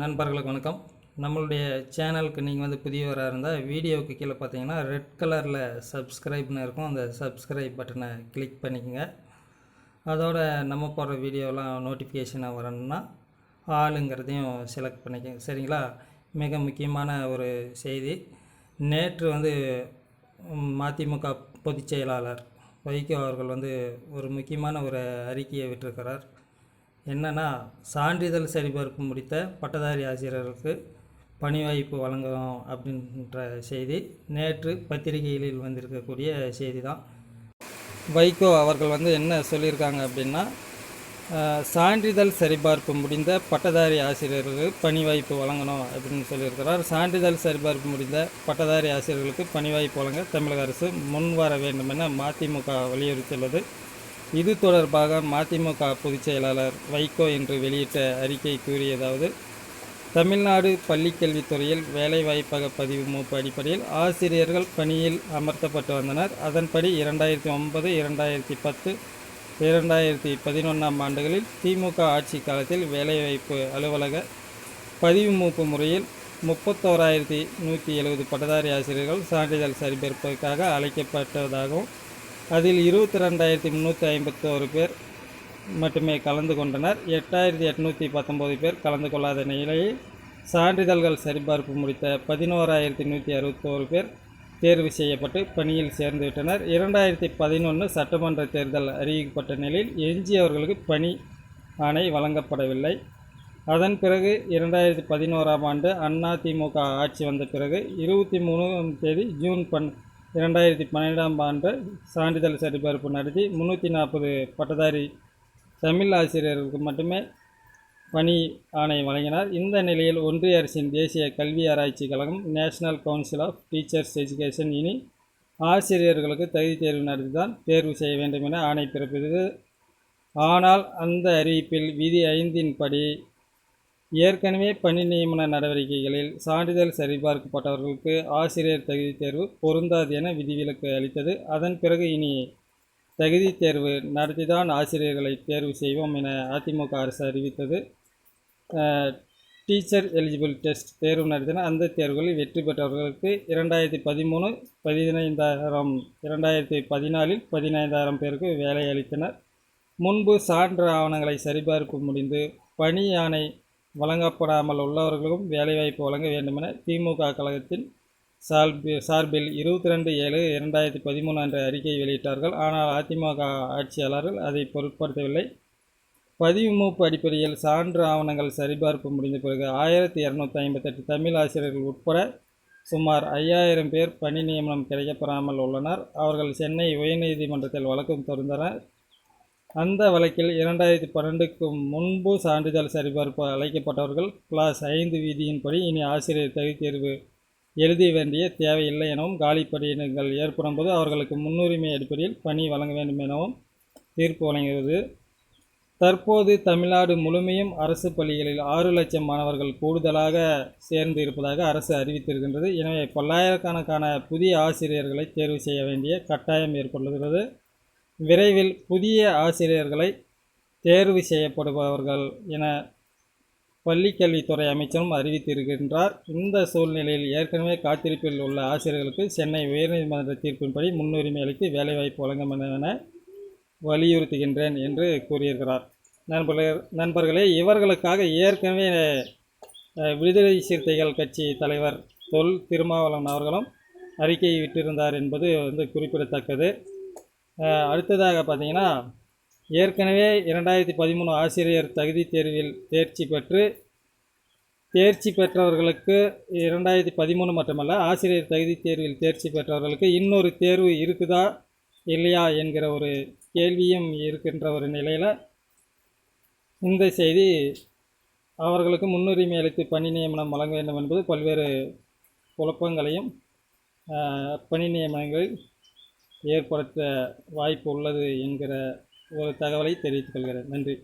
நண்பர்களுக்கு வணக்கம். நம்மளுடைய சேனலுக்கு நீங்கள் வந்து புதியவராக இருந்தால் வீடியோவுக்கு கீழே பார்த்தீங்கன்னா ரெட் கலரில் சப்ஸ்கிரைப்னு இருக்கும். அந்த சப்ஸ்கிரைப் பட்டனை கிளிக் பண்ணிக்கோங்க. அதோட நம்ம போடுற வீடியோலாம் நோட்டிஃபிகேஷனாக வரணும்னா ஆளுங்கிறதையும் செலக்ட் பண்ணிக்கோங்க. சரிங்களா? மிக முக்கியமான ஒரு செய்தி. நேற்று வந்து மதிமுக பொதுச் செயலாளர் வைகோ அவர்கள் வந்து ஒரு முக்கியமான ஒரு அறிக்கையை விட்டிருக்கிறார். என்னென்னா சான்றிதழ் சரிபார்ப்பு முடித்த பட்டதாரி ஆசிரியர்களுக்கு பணி வாய்ப்பு வழங்கணும் அப்படின்ற செய்தி நேற்று பத்திரிகைகளில் வந்திருக்கக்கூடிய செய்தி தான் வைகோ அவர்கள் வந்து என்ன சொல்லியிருக்காங்க அப்படின்னா சான்றிதழ் சரிபார்ப்பு முடிந்த பட்டதாரி ஆசிரியர்களுக்கு பணி வாய்ப்பு வழங்கணும் அப்படின்னு சொல்லியிருக்கிறார். சான்றிதழ் சரிபார்ப்பு முடிந்த பட்டதாரி ஆசிரியர்களுக்கு பணி வாய்ப்பு வழங்க தமிழக அரசு முன் வர வேண்டும் என மதிமுக வலியுறுத்தியுள்ளது. இது தொடர்பாக மதிமுக பொதுச் செயலாளர் வைகோ இன்று வெளியிட்ட அறிக்கை கூறியதாவது தமிழ்நாடு பள்ளிக்கல்வித்துறையில் வேலைவாய்ப்பக பதிவு மூப்பு அடிப்படையில் ஆசிரியர்கள் பணியில் அமர்த்தப்பட்டு வந்தனர். அதன்படி இரண்டாயிரத்தி ஒன்பது இரண்டாயிரத்தி பத்து இரண்டாயிரத்தி பதினொன்றாம் ஆண்டுகளில் திமுக ஆட்சி காலத்தில் வேலைவாய்ப்பு அலுவலக பதிவு மூப்பு முறையில் முப்பத்தோராயிரத்தி நூற்றி எழுபது பட்டதாரி ஆசிரியர்கள் சான்றிதழ் சரிபார்ப்பதற்காக அழைக்கப்பட்டதாகவும் அதில் இருபத்தி ரெண்டாயிரத்தி முந்நூற்றி ஐம்பத்தோரு பேர் மட்டுமே கலந்து கொண்டனர். எட்டாயிரத்தி எட்நூற்றி பத்தொம்போது பேர் கலந்து கொள்ளாத நிலையில் சான்றிதழ்கள் சரிபார்ப்பு முடித்த பதினோராயிரத்தி நூற்றி அறுபத்தோரு பேர் தேர்வு செய்யப்பட்டு பணியில் சேர்ந்துவிட்டனர். இரண்டாயிரத்தி பதினொன்று சட்டமன்ற தேர்தல் அறிவிக்கப்பட்ட நிலையில் எஞ்சியவர்களுக்கு பணி ஆணை வழங்கப்படவில்லை. அதன் பிறகு இரண்டாயிரத்தி பதினோராம் ஆண்டு அண்ணா திமுக ஆட்சி வந்த பிறகு இருபத்தி மூணாம் தேதி ஜூன் பன் இரண்டாயிரத்தி பன்னிரெண்டாம் ஆண்டு சான்றிதழ் சரிபார்ப்பு நடத்தி முந்நூற்றி நாற்பது பட்டதாரி தமிழ் ஆசிரியர்களுக்கு மட்டுமே பணி ஆணை வழங்கினார். இந்த நிலையில் ஒன்றிய அரசின் தேசிய கல்வி ஆராய்ச்சி கழகம் national council of teachers education இனி ஆசிரியர்களுக்கு தகுதி தேர்வு நடத்தி தான் தேர்வு செய்ய வேண்டும் என ஆணை பிறப்பித்தது. ஆனால் அந்த அறிவிப்பில் விதி ஐந்தின் படி ஏற்கனவே பணி நியமன நடவடிக்கைகளில் சான்றிதழ் சரிபார்க்கப்பட்டவர்களுக்கு ஆசிரியர் தகுதி தேர்வு பொருந்தாது என விதிவிலக்கு அளித்தது. அதன் பிறகு இனி தகுதி தேர்வு நடத்திதான் ஆசிரியர்களை தேர்வு செய்வோம் என அதிமுக அரசு அறிவித்தது. டீச்சர் எலிஜிபிள் டெஸ்ட் தேர்வு நடத்தின அந்த தேர்வுகளில் வெற்றி பெற்றவர்களுக்கு இரண்டாயிரத்தி பதிமூணு பதினைந்தாயிரம் இரண்டாயிரத்தி பதினாலில் பதினைந்தாயிரம் பேருக்கு வேலை அளித்தனர். முன்பு சான்று ஆவணங்களை சரிபார்ப்பு முடிந்து பணி யானை வழங்கப்படாமல் உள்ளவர்களுக்கும் வேலைவாய்ப்பு வழங்க வேண்டுமென திமுக கழகத்தின் சார்பில் சார்பில் இருபத்தி ரெண்டு ஏழு இரண்டாயிரத்தி பதிமூணு அன்று அறிக்கை வெளியிட்டார்கள். ஆனால் அதிமுக ஆட்சியாளர்கள் அதை பொருட்படுத்தவில்லை. பதிவு மூப்பு அடிப்படையில் சான்று ஆவணங்கள் சரிபார்ப்பு முடிந்த பிறகு ஆயிரத்தி இரநூத்தி ஐம்பத்தெட்டு தமிழ் ஆசிரியர்கள் உட்பட சுமார் ஐயாயிரம் பேர் பணி நியமனம் கிடைக்கப்பெறாமல் உள்ளனர். அவர்கள் சென்னை உயர்நீதிமன்றத்தில் வழக்கம் தொடர்ந்தனர். அந்த வழக்கில் இரண்டாயிரத்தி பன்னெண்டுக்கு முன்பு சான்றிதழ் சரிபார்ப்பு அழைக்கப்பட்டவர்கள் கிளாஸ் ஐந்து விதியின்படி இனி ஆசிரியர் தகுதி தேர்வு எழுத வேண்டிய தேவையில்லை எனவும் காலி பணியிடங்கள் ஏற்படும் போது அவர்களுக்கு முன்னுரிமை அடிப்படையில் பணி வழங்க வேண்டும் எனவும் தீர்ப்பு வழங்குகிறது. தற்போது தமிழ்நாடு முழுமையும் அரசு பள்ளிகளில் ஆறு லட்சம் மாணவர்கள் கூடுதலாக சேர்ந்து இருப்பதாக அரசு அறிவித்திருக்கின்றது. எனவே பல்லாயிரக்கணக்கான புதிய ஆசிரியர்களை தேர்வு செய்ய வேண்டிய கட்டாயம் ஏற்பட்டுள்ளது. விரைவில் புதிய ஆசிரியர்களை தேர்வு செய்யப்படுபவர்கள் என பள்ளிக்கல்வித்துறை அமைச்சரும் அறிவித்திருக்கின்றார். இந்த சூழ்நிலையில் ஏற்கனவே காத்திருப்பில் உள்ள ஆசிரியர்களுக்கு சென்னை உயர்நீதிமன்ற தீர்ப்பின்படி முன்னுரிமை அளித்து வேலைவாய்ப்பு வழங்க வேண்டும் என வலியுறுத்துகின்றேன் என்று கூறியிருக்கிறார். நண்பர்கள் நண்பர்களே இவர்களுக்காக ஏற்கனவே விடுதலை சிறுத்தைகள் கட்சி தலைவர் தொல் திருமாவளவன் அவர்களும் அறிக்கை விட்டிருந்தார் என்பது வந்து குறிப்பிடத்தக்கது. அடுத்ததாக பார்த்தீங்கன்னா ஏற்கனவே இரண்டாயிரத்தி பதிமூணு ஆசிரியர் தகுதி தேர்வில் தேர்ச்சி பெற்று தேர்ச்சி பெற்றவர்களுக்கு இரண்டாயிரத்தி பதிமூணு மட்டுமல்ல ஆசிரியர் தகுதி தேர்வில் தேர்ச்சி பெற்றவர்களுக்கு இன்னொரு தேர்வு இருக்குதா இல்லையா என்கிற ஒரு கேள்வியும் இருக்கின்ற ஒரு நிலையில் இந்த செய்தி அவர்களுக்கு முன்னுரிமை அளித்து பணி நியமனம் வழங்க வேண்டும் என்பது பல்வேறு குழப்பங்களையும் பணி நியமனங்களில் ஏற்படுத்த வாய்ப்பு உள்ளது என்கிற ஒரு தகவலை தெரிவித்துக் கொள்கிறேன். நன்றி.